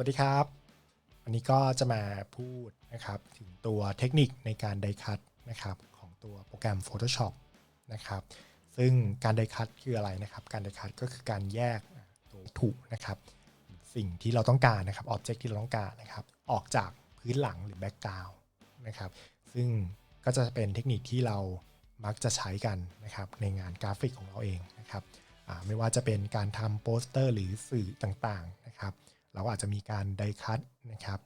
วัสดีครับ วันนี้ก็จะมาพูดนะครับถึงตัวเทคนิคในการไดคัตนะครับของตัวโปรแกรม Photoshop นะครับ ซึ่งการไดคัตคืออะไรนะครับ การไดคัตก็คือการแยกตัววัตถุนะครับ สิ่งที่เราต้องการนะครับออบเจกต์ที่เราต้องการนะครับ ออกจากพื้นหลังหรือแบ็กกราวด์นะครับ ซึ่งก็จะเป็นเทคนิคที่เรามักจะใช้กันนะครับในงานกราฟิกของเราเองนะครับไม่ว่าจะเป็นการทำโปสเตอร์หรือสื่อต่างๆนะครับ เราก็อาจจะมีการไดคัตนะครับ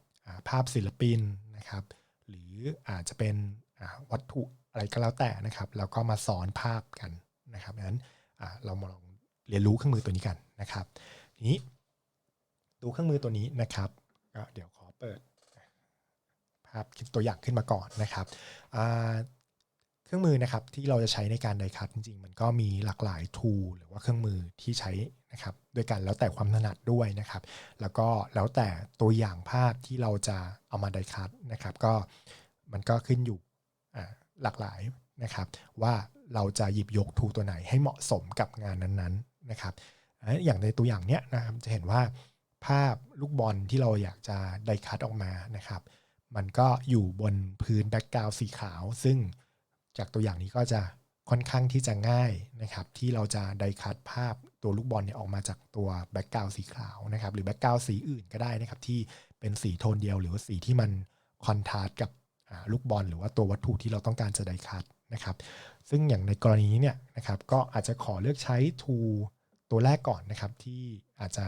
ภาพศิลปินนะครับ หรืออาจจะเป็นวัตถุอะไรก็แล้วแต่นะครับ แล้วก็มาสอนภาพกันนะครับดังนั้นเรามาลองเรียนรู้เครื่องมือตัวนี้กันนะครับ ทีนี้ดูเครื่องมือตัวนี้นะครับก็เดี๋ยวขอเปิดภาพคลิปตัวอย่างขึ้นมาก่อนนะครับ เครื่องมือนะครับที่เราจะใช้ในการไดคัตจริงๆ มันก็มีหลากหลาย tool หรือว่าเครื่องมือที่ใช้นะครับด้วยกันแล้วแต่ความถนัดด้วยนะครับ แล้วก็แล้วแต่ตัวอย่างภาพที่เราจะเอามาไดคัตนะครับ ก็มันก็ขึ้นอยู่หลากหลายนะครับ ว่าเราจะหยิบยกทูตัวไหนให้เหมาะสมกับงานนั้นๆนะครับ อย่างในตัวอย่างเนี้ยนะครับจะเห็นว่าภาพลูกบอลที่เราอยากจะไดคัตออกมานะครับ มันก็อยู่บนพื้นแบ็กกราวสีขาว ซึ่ง จากตัวอย่างนี้ก็จะค่อนข้างที่จะง่ายนะครับ ที่เราจะไดคัตภาพตัวลูกบอลเนี่ยออกมาจากตัวแบ็กกราวสีขาวนะครับ หรือแบ็กกราวสีอื่นก็ได้นะครับ ที่เป็นสีโทนเดียวหรือว่าสีที่มันคอนทราสต์กับลูกบอลหรือว่าตัววัตถุที่เราต้องการจะไดคัตนะครับ ซึ่งอย่างในกรณีนี้เนี่ยนะครับ ก็อาจจะขอเลือกใช้ tool ตัวแรกก่อนนะครับที่อาจจะ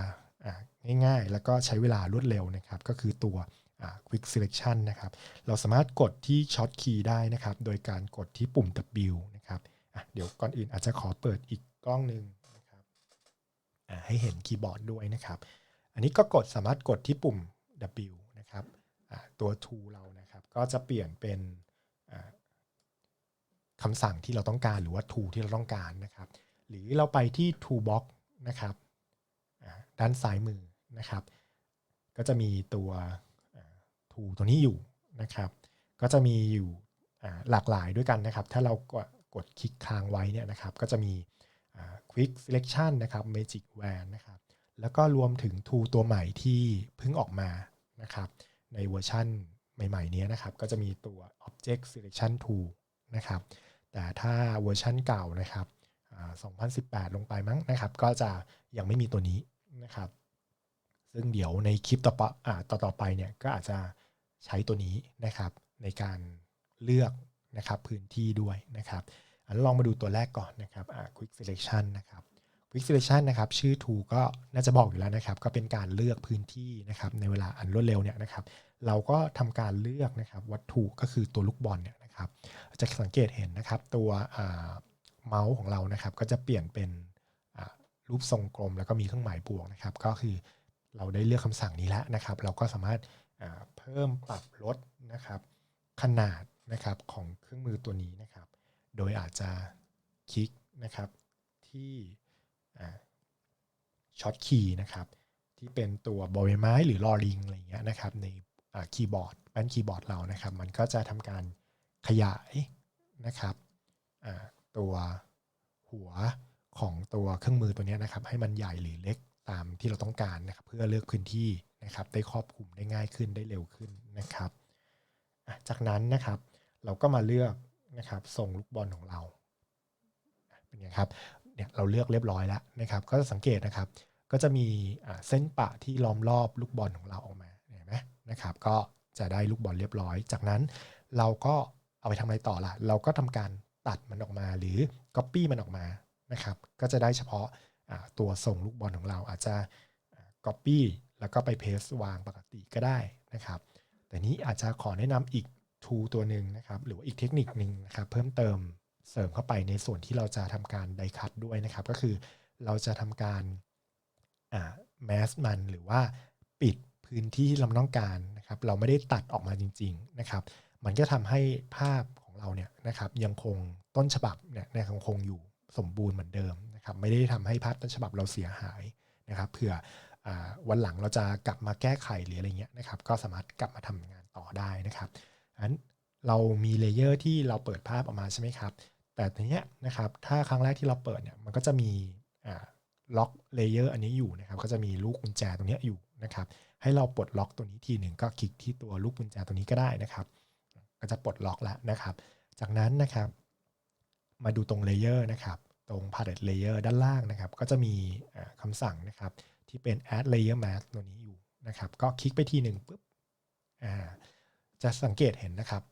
ง่ายๆ แล้วก็ใช้เวลารวดเร็วนะครับ ก็คือตัว quick selection นะครับ เราสามารถกดที่ short key ได้นะครับ โดยการกดที่ปุ่ม W นะครับเดี๋ยวก่อนอื่นอาจจะขอเปิดอีกกล้องหนึ่งนะครับอะให้เห็นคีย์บอร์ดด้วยนะครับ อันนี้ก็กดสามารถกดที่ปุ่ม W นะครับอะตัว tool เรานะครับ ก็จะเปลี่ยนเป็นอ่าคำสั่งที่เราต้องการหรือว่า tool ที่เราต้องการนะครับ หรือเราไปที่ toolbox นะครับอ่าด้านซ้ายมือนะครับ ก็จะมีตัว ทูตัวนี้อยู่นะครับ ก็จะมีอยู่หลากหลายด้วยกันนะครับ ถ้าเรากดกดคลิกค้างไว้เนี่ยนะครับ ก็จะมี quick selection นะครับ magic wand นะครับ แล้วก็รวมถึง tool ตัวใหม่ที่เพิ่งออกมานะครับ ในเวอร์ชั่นใหม่ๆนี้นะครับ ก็จะมีตัว object selection tool นะครับ แต่ถ้าเวอร์ชั่นเก่านะครับ2018 ลงไปมั้งนะครับ ก็จะยังไม่มีตัวนี้นะครับ ซึ่งเดี๋ยวในคลิปต่อไปอ่าต่อต่อไปเนี่ยก็อาจจะ ใช้ตัวนี้นะครับในการเลือกนะครับพื้นที่ด้วยนะครับอันลองมาดูตัวแรกก่อนนะครับอ่า quick selection นะครับ quick selection นะครับชื่อ tool ก็น่าจะบอกอยู่แล้วนะครับ ก็เป็นการเลือกพื้นที่นะครับในเวลาอันรวดเร็วเนี่ยนะครับ เราก็ทำการเลือกนะครับวัตถุก็คือตัวลูกบอลเนี่ยนะครับ จะสังเกตเห็นนะครับตัวอ่าเมาส์ของเรานะครับก็จะเปลี่ยนเป็นอ่ารูปทรงกลมแล้วก็มีเครื่องหมายบวกนะครับ ก็คือเราได้เลือกคำสั่งนี้แล้วนะครับ เราก็สามารถ เพิ่มปรับลดนะครับ ขนาดนะครับของเครื่องมือตัวนี้นะครับ โดยอาจจะคลิกนะครับที่ช็อตคีย์นะครับ ที่เป็นตัวบอใบไม้หรือลอลิงอะไรเงี้ยนะครับ ในคีย์บอร์ดแป้นคีย์บอร์ดเรานะครับ มันก็จะทำการขยายนะครับตัวหัวของตัวเครื่องมือตัวนี้นะครับ ให้มันใหญ่หรือเล็กตามที่เราต้องการนะครับ เพื่อเลือกพื้นที่ นะครับได้ครอบคลุมได้ง่ายขึ้นได้เร็วขึ้นนะครับ จากนั้นนะครับเราก็มาเลือกนะครับทรงลูกบอลของเราเป็นไงครับเนี่ยเราเลือกเรียบร้อยแล้วนะครับ ก็จะสังเกตนะครับ ก็จะมีเส้นปะที่ล้อมรอบลูกบอลของเราออกมาเห็นไหมนะครับ ก็จะได้ลูกบอลเรียบร้อย จากนั้นเราก็เอาไปทำอะไรต่อล่ะ เราก็ทำการตัดมันออกมาหรือ Copy มันออกมานะครับ ก็จะได้เฉพาะตัวส่งลูกบอลของเราอาจจะอ่า Copy แล้วก็ไป Paste วางปกติก็ได้นะครับ แต่นี้อาจจะขอแนะนำอีก tool ตัวหนึ่งนะครับ หรือว่าอีกเทคนิคหนึ่งนะครับ เพิ่มเติมเสริมเข้าไปในส่วนที่เราจะทำการไดคัตด้วยนะครับ ก็คือเราจะทำการแมสมันหรือว่าปิดพื้นที่ที่เราต้องการนะครับ เราไม่ได้ตัดออกมาจริง ๆนะครับ มันก็ทำให้ภาพของเราเนี่ยนะครับ ยังคงต้นฉบับเนี่ยยังคงอยู่สมบูรณ์เหมือนเดิมนะครับ ไม่ได้ทำให้ภาพต้นฉบับเราเสียหายนะครับเผื่อ วันหลังเราจะกลับมาแก้ไขหรืออะไรเงี้ยนะครับ ก็สามารถกลับมาทำงานต่อได้นะครับอันเรามีเลเยอร์ที่เราเปิดภาพออกมาใช่ไหมครับ แต่ทีเนี้ยนะครับ ถ้าครั้งแรกที่เราเปิดเนี่ย มันก็จะมีล็อกเลเยอร์อันนี้อยู่นะครับ ก็จะมีลูกกุญแจตรงเนี้ยอยู่นะครับ ให้เราปลดล็อกตัวนี้ทีหนึ่งก็คลิกที่ตัวลูกกุญแจตัวนี้ก็ได้นะครับ ก็จะปลดล็อกแล้วนะครับ จากนั้นนะครับ มาดูตรงเลเยอร์นะครับ ตรง palette layer ด้านล่างนะครับ ก็จะมีอ่าคำสั่งนะครับ ที่เป็น add layer mask ตัวนี้อยู่นะครับ ก็คลิกไปทีหนึ่งปุ๊บอ่าจะสังเกตเห็นนะครับ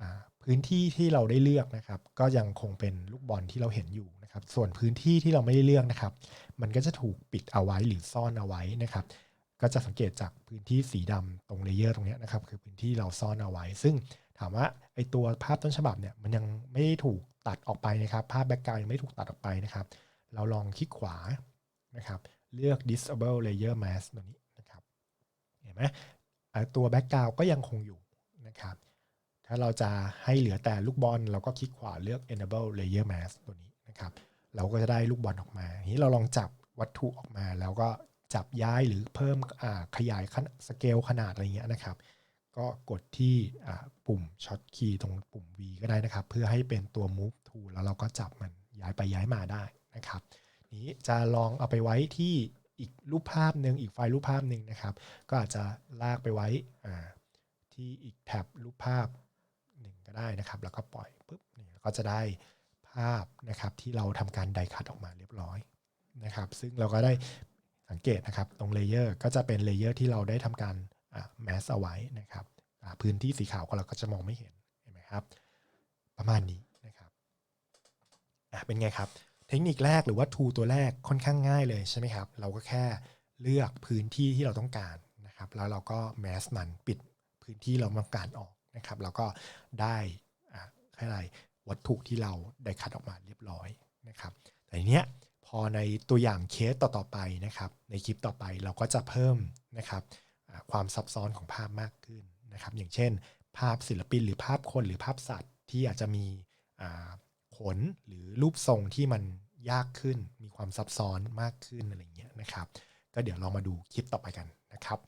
อ่าพื้นที่ที่เราได้เลือกนะครับ ก็ยังคงเป็นลูกบอลที่เราเห็นอยู่นะครับ ส่วนพื้นที่ที่เราไม่ได้เลือกนะครับ มันก็จะถูกปิดเอาไว้หรือซ่อนเอาไว้นะครับ ก็จะสังเกตจากพื้นที่สีดำตรงเลเยอร์ตรงนี้นะครับ คือพื้นที่เราซ่อนเอาไว้ ซึ่งถามว่าไอตัวภาพต้นฉบับเนี่ยมันยังไม่ได้ถูกตัดออกไปนะครับ ภาพแบ็กกราวด์ยังไม่ถูกตัดออกไปนะครับ เราลองคลิกขวานะครับ เลือก disable layer mask ตัวนี้นะครับเห็นไหมตัวแบ็กกราวก็ยังคงอยู่นะครับถ้าเราจะให้เหลือแต่ลูกบอลเราก็คลิกขวาเลือก enable layer mask ตัวนี้นะครับเราก็จะได้ลูกบอลออกมาทีนี้เราลองจับวัตถุออกมา แล้วก็จับย้ายหรือเพิ่มขยายขสเกลขนาดอะไรเงี้ยนะครับ ก็กดที่ปุ่มช็อตคีย์ตรงปุ่ม V ก็ได้นะครับ เพื่อให้เป็นตัว move tool แล้วเราก็จับมันย้ายไปย้ายมาได้นะครับ นี้จะลองเอาไปไว้ที่อีกรูปภาพหนึ่งอีกไฟล์รูปภาพหนึ่งนะครับ ก็อาจจะลากไปไว้ที่อีกแท็บรูปภาพหนึ่งก็ได้นะครับ แล้วก็ปล่อยปุ๊บนี่ก็จะได้ภาพนะครับที่เราทำการไดคัตออกมาเรียบร้อยนะครับ ซึ่งเราก็ได้สังเกตนะครับ ตรงเลเยอร์ก็จะเป็นเลเยอร์ที่เราได้ทำการแมสเอาไว้นะครับพื้นที่สีขาวก็เราก็จะมองไม่เห็นเห็นไหมครับ ประมาณนี้นะครับเป็นไงครับ เทคนิคแรกหรือว่า tool ตัวแรกค่อนข้างง่ายเลยใช่ไหมครับ เราก็แค่เลือกพื้นที่ที่เราต้องการนะครับ แล้วเราก็แมสมันปิดพื้นที่เราต้องการออกนะครับ แล้วก็ได้อ่าแค่ไรวัตถุที่เราได้คัดออกมาเรียบร้อยนะครับ แต่เนี้ยพอในตัวอย่างเคสต่อๆไปนะครับ ในคลิปต่อไปเราก็จะเพิ่มนะครับความซับซ้อนของภาพมากขึ้นนะครับ อย่างเช่น ภาพศิลปินหรือภาพคนหรือภาพสัตว์ที่อาจจะมี ลหรือรูปทรงที่มันยากขึ้น มีความซับซ้อนมากขึ้นอะไรเงี้ยนะครับ ก็เดี๋ยวเรามาดูคลิปต่อไปกันนะครับ